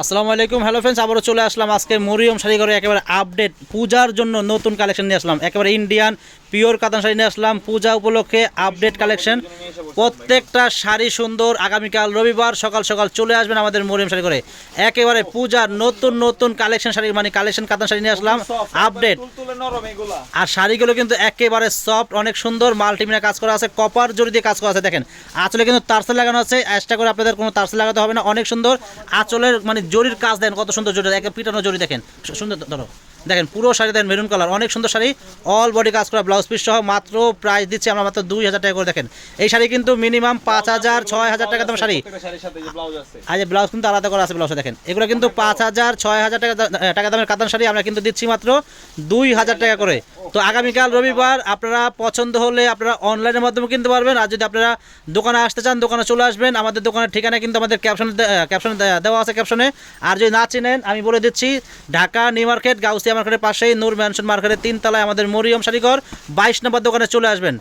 আসসালামু আলাইকুম। Hello friends আবারও চলে আসলাম আজকে মরিয়ম শাড়ি ঘরে একেবারে আপডেট পূজার জন্য নতুন কালেকশন নিয়ে আসলাম। একেবারে ইন্ডিয়ান পিওর কাতান শাড়ি নিয়ে আসলাম। পূজা উপলক্ষে আপডেট কালেকশন প্রত্যেকটা শাড়ি সুন্দর। আগামীকাল রবিবার সকাল সকাল চলে আসবেন আমাদের মরিয়ম শাড়ি ঘরে। একেবারে পূজার নতুন নতুন কালেকশন শাড়ি মানে কালেকশন কাতান শাড়ি নিয়ে আসলাম। আপডেট আর শাড়িগুলো কিন্তু একেবারে সফট অনেক সুন্দর। মাল্টিমিনা কাজ করা আছে কপার জড়ি দিয়ে কাজ করা আছে, দেখেন। আঁচলে কিন্তু তারসেল লাগানো আছে এক্সট্রা করে আপনাদের কোনো তারসেল লাগাতে হবে না। অনেক সুন্দর। আঁচলের মানে জরির কাজ দেন, কত সুন্দর জড়ি, একে পিটানো জরি দেখেন। সুন্দর, ধরো। দেখেন, পুরো শাড়ি দেন মেরুন কালার অনেক সুন্দর শাড়ি অল বডি কাজ করা ব্লাউজ পিস সহ মাত্র প্রাইস দিচ্ছি আমরা মাত্র দুই হাজার টাকা করে। দেখেন, এই শাড়ি কিন্তু মিনিমাম পাঁচ হাজার, ছয় হাজার টাকা দাম শাড়ি। আর যে ব্লাউজ কিন্তু আলাদা করা আছে ব্লাউজে দেখেন, এগুলো কিন্তু পাঁচ হাজার, ছয় হাজার টাকা টাকা দামের কাতান শাড়ি আমরা কিন্তু দিচ্ছি মাত্র দুই হাজার টাকা করে। তো আগামীকাল রবিবার আপনারা পছন্দ হলে আপনারা অনলাইনের মাধ্যমে কিনতে পারবেন। আর যদি আপনারা দোকানে আসতে চান, দোকানে চলে আসবেন, আমাদের দোকানের ঠিকানা কিন্তু আমাদের ক্যাপশনে ক্যাপশনে দেওয়া আছে ক্যাপশনে আর যদি না চিনেন, আমি বলে দিচ্ছি, ঢাকা নিউ মার্কেট, গাউসিয়া মার্কেটের পাশেই নূর ম্যানশন মার্কেটের তিনতলায় আমাদের মরিয়ম শাড়িঘর বাইশ নম্বর দোকানে চলে আসবেন।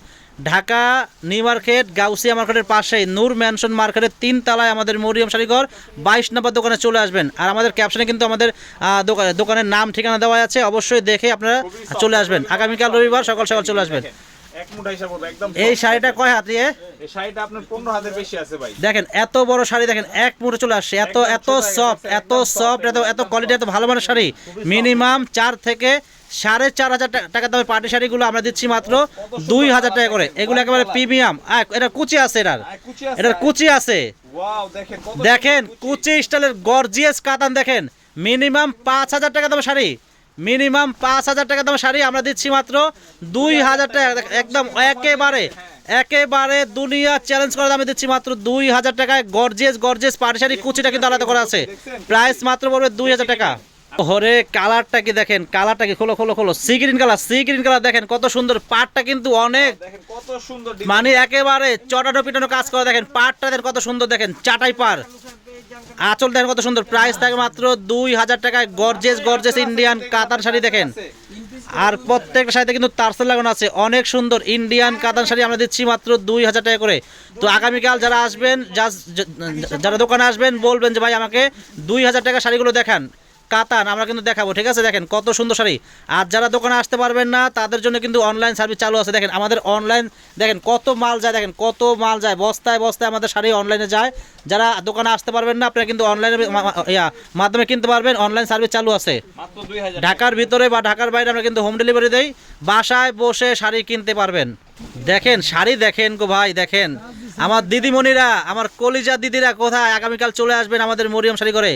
ঢাকা, নিউ মার্কেট, গাউসিয়া মার্কেটের পাশেই নূর ম্যানশন মার্কেটের তিন তলায় আমাদের মরিয়ম শাড়িঘর বাইশ নম্বর দোকানে চলে আসবেন। আর আমাদের ক্যাপশনে কিন্তু আমাদের দোকানের নাম, ঠিকানা দেওয়া আছে, অবশ্যই দেখে আপনারা চলে আসবেন। আগামীকাল রবিবার সকাল সকাল চলে আসবেন। এক হিসাব হবে একদম এই শাড়িটা কয় হাত দিয়ে এই শাড়িটা আপনার পনেরো হাতের বেশি আছে ভাই। দেখেন এত বড় শাড়ি দেখেন এক মুঠে চলে আসছে এত এত সফট এত সফট এত এত কোয়ালিটি এত ভালো মানের শাড়ি। মিনিমাম চার থেকে সাড়ে চার হাজার টাকা দামের পাটি শাড়িগুলো আমরা দিচ্ছি মাত্র দুই হাজার টাকা করে। এগুলো একেবারে প্রিমিয়াম এটা কুচি আছে এটার। আর কুচি আছে। এটার কুচি আছে। দেখেন। কুচি। স্টাইলের গর্জিয়াস কাতান দেখেন। মিনিমাম পাঁচ হাজার টাকা দামের শাড়ি। মিনিমাম পাঁচ হাজার টাকা দাম শাড়ি আমরা দিচ্ছি মাত্র দুই হাজার টাকা, একদম একেবারে একেবারে দুনিয়া চ্যালেঞ্জ করে দামে দিচ্ছি মাত্র দুই হাজার টাকায় গর্জিয়াস গর্জিয়াস পাটি শাড়ি, কুচিটা কিন্তু আলাদা করা আছে। প্রাইস মাত্র পড়বে দুই হাজার টাকা। হরে কালারটা কি দেখেন? কালারটা কি? খোলো খোলো খোলো। Sea green colour sea green colour দেখেন, কত সুন্দর পাটটা কিন্তু অনেক। কত সুন্দর মানে একেবারে চটানো পিটানো কাজ করে, দেখেন, পাটটা কত সুন্দর, দেখেন, চাটাই পার। আঁচল দেখেন কত সুন্দর। প্রাইস থাকে মাত্র দুই হাজার টাকায়। গর্জেস গর্জেস ইন্ডিয়ান কাতার শাড়ি দেখেন। আর প্রত্যেকটা শাড়িতে কিন্তু তারসেল লাগানো আছে। অনেক সুন্দর ইন্ডিয়ান কাতান শাড়ি আমরা দিচ্ছি মাত্র দুই হাজার টাকা করে। তো আগামীকাল যারা আসবেন যারা দোকানে আসবেন, বলবেন যে ভাই আমাকে দুই হাজার টাকা শাড়িগুলো দেখান। কাতান আমরা কিন্তু দেখাবো ঠিক আছে? দেখেন কত সুন্দর শাড়ি। আর যারা দোকানে আসতে পারবেন না তাদের জন্য কিন্তু অনলাইন সার্ভিস চালু আছে। দেখেন আমাদের অনলাইন দেখেন কত মাল যায় দেখেন কত মাল যায়। বস্তায় বস্তায় আমাদের শাড়ি অনলাইনে যায়। যারা দোকানে আসতে পারবেন না আপনারা কিন্তু অনলাইনে মাধ্যমে কিনতে পারবেন। অনলাইন সার্ভিস চালু আছে। ঢাকার ভিতরে বা ঢাকার বাইরে আমরা কিন্তু হোম ডেলিভারি দেই। বাসায় বসে শাড়ি কিনতে পারবেন। দেখেন শাড়ি দেখেন গো ভাই দেখেন। আমার দিদিমণিরা, আমার কলিজা দিদিরা কোথায়? আগামীকাল চলে আসবেন আমাদের মরিয়ম শাড়ি করে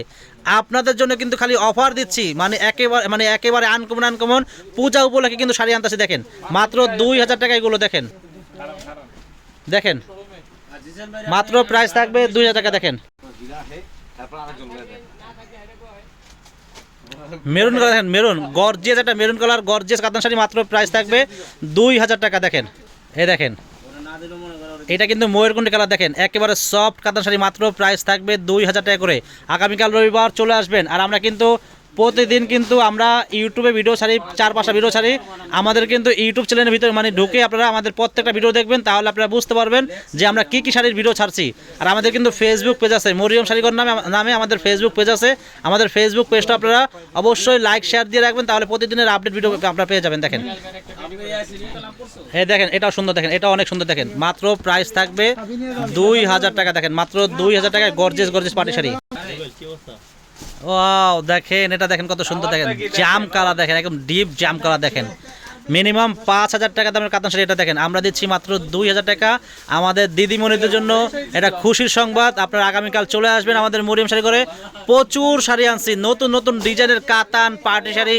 আপনাদের জন্য কিন্তু খালি অফার দিচ্ছি। মানে একেবারে মানে একেবারে আনকমন আনকমন পূজা উপলক্ষে কিন্তু শাড়ি আনতেছি দেখেন। মাত্র দুই হাজার টাকা এগুলো, দেখেন। দেখেন। মাত্র প্রাইস থাকবে দুই হাজার টাকা, দেখেন। মেরুন কালার দেখেন, মেরুন। গর্জিয়াস একটা মেরুন কালার গর্জিয়াস কাতান শাড়ি, মাত্র প্রাইস থাকবে দুই হাজার টাকা, দেখেন। এ দেখেন। এটা কিন্তু ময়ূরকুণ্ডি কালার দেখেন। একেবারে সফট কাতান শাড়ি, মাত্র প্রাইস থাকবে দুই হাজার টাকা করে। আগামীকাল রবিবার চলে আসবেন। আর আমরা কিন্তু প্রতিদিন কিন্তু আমরা ইউটিউবে ভিডিও ছাড়ি চার পাঁচটা ভিডিও ছাড়ি। আমাদের কিন্তু ইউটিউব চ্যানেলের ভিতরে মানে ঢুকে আপনারা আমাদের প্রত্যেকটা ভিডিও দেখবেন, তাহলে আপনারা বুঝতে পারবেন যে আমরা কী কী শাড়ির ভিডিও ছাড়ছি। আর আমাদের কিন্তু ফেসবুক পেজ আছে, মরিয়ম শাড়িঘর নামে নামে আমাদের ফেসবুক পেজ আছে। আমাদের ফেসবুক পেজটা আপনারা অবশ্যই লাইক শেয়ার দিয়ে রাখবেন, তাহলে প্রতিদিনের আপডেট ভিডিও আপনারা পেয়ে যাবেন, দেখেন। হ্যাঁ দেখেন, এটাও সুন্দর, দেখেন এটা অনেক সুন্দর, দেখেন। মাত্র প্রাইস থাকবে দুই হাজার টাকা, দেখেন, মাত্র দুই হাজার টাকায় গর্জেস গর্জেস পাটি শাড়ি। ওয়াও দেখেন এটা দেখেন কত সুন্দর দেখেন। জাম কালার দেখেন একদম ডিপ জাম কালার দেখেন। মিনিমাম পাঁচ হাজার টাকা দামের কাতান শাড়ি। এটা দেখেন, আমরা দিচ্ছি মাত্র দুই হাজার টাকা। আমাদের দিদিমণিদের জন্য এটা খুশির সংবাদ। আপনারা আগামীকাল চলে আসবেন আমাদের মরিয়ম শাড়ি করে প্রচুর শাড়ি আনছি। নতুন নতুন ডিজাইনের কাতান, পার্টি শাড়ি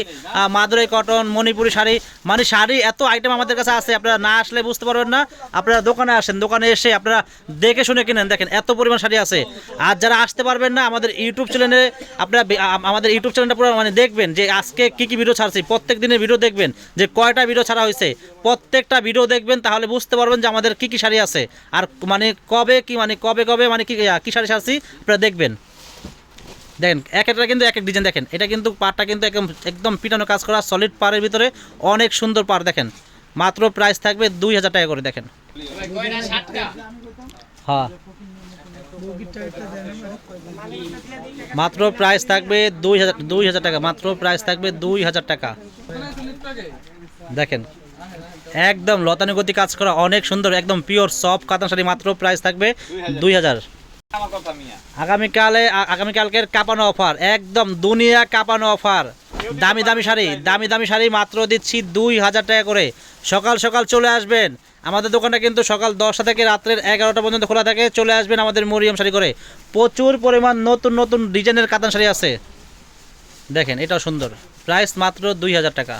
মাদুরাই কটন, মণিপুরি শাড়ি। মানে শাড়ি এত আইটেম আমাদের কাছে আছে, আপনারা না আসলে বুঝতে পারবেন না। আপনারা দোকানে আসেন, দোকানে এসে আপনারা দেখে শুনে কিনেন। দেখেন, এত পরিমাণ শাড়ি আছে। আর যারা আসতে পারবেন না আমাদের ইউটিউব চ্যানেলে, আপনারা আমাদের ইউটিউব চ্যানেলটা পুরো মানে দেখবেন যে আজকে কি কি ভিডিও ছাড়ছি। প্রত্যেক দিনের ভিডিও দেখবেন যে কয়টা ভিডিও ছাড়া হয়েছে? প্রত্যেকটা ভিডিও দেখবেন তাহলে বুঝতে পারবেন যে আমাদের কী কী শাড়ি আছে। আর মানে কবে কি মানে কবে কবে মানে কী কী শাড়ি সারছি আপনারা দেখবেন। দেখেন এক একটা কিন্তু এক এক ডিজাইন দেখেন। এটা কিন্তু পাড়টা কিন্তু একদম একদম পিটানো কাজ করা সলিড পাড়ের ভিতরে অনেক সুন্দর পাড় দেখেন। মাত্র প্রাইস থাকবে দুই হাজার টাকা করে দেখেন। হ্যাঁ। মাত্র প্রাইস থাকবে দুই হাজার দুই হাজার টাকা, মাত্র প্রাইস থাকবে দুই হাজার টাকা। দেখেন, একদম লতানুগতি কাজ করা, অনেক সুন্দর, একদম পিওর সফট কাতান শাড়ি, মাত্র প্রাইস থাকবে দুই হাজার। আগামীকালে আগামীকালকের কাপানো অফার একদম দুনিয়া কাপানো অফার দামি দামি শাড়ি, দামি দামি শাড়ি মাত্র দিচ্ছি দুই হাজার টাকা করে। সকাল সকাল চলে আসবেন আমাদের দোকানটা কিন্তু সকাল দশটা থেকে রাত্রের এগারোটা পর্যন্ত খোলা থাকে। চলে আসবেন আমাদের মরিয়ম শাড়ি করে। প্রচুর পরিমাণ নতুন নতুন ডিজাইনের কাতান শাড়ি আছে। দেখেন, এটাও সুন্দর। প্রাইস মাত্র দুই হাজার টাকা।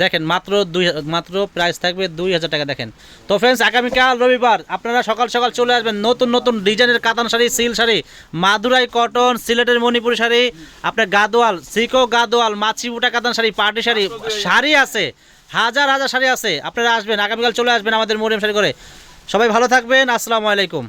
দেখেন, মাত্র দুই মাত্র প্রাইস থাকবে দুই হাজার টাকা, দেখেন। তো ফ্রেন্ডস আগামীকাল রবিবার আপনারা সকাল সকাল চলে আসবেন নতুন নতুন ডিজাইনের কাতান শাড়ি, সিল শাড়ি, মাদুরাই কটন, সিলেটের মণিপুরি শাড়ি, আপনার গাদোয়াল, সিকো গাদোয়াল মাছি বুটা কাতান শাড়ি, পার্টি শাড়ি শাড়ি আছে। হাজার হাজার শাড়ি আছে। আপনারা আসবেন, আগামীকাল চলে আসবেন আমাদের মরিয়াম শাড়ি করে সবাই ভালো থাকবেন, আসসালামু আলাইকুম।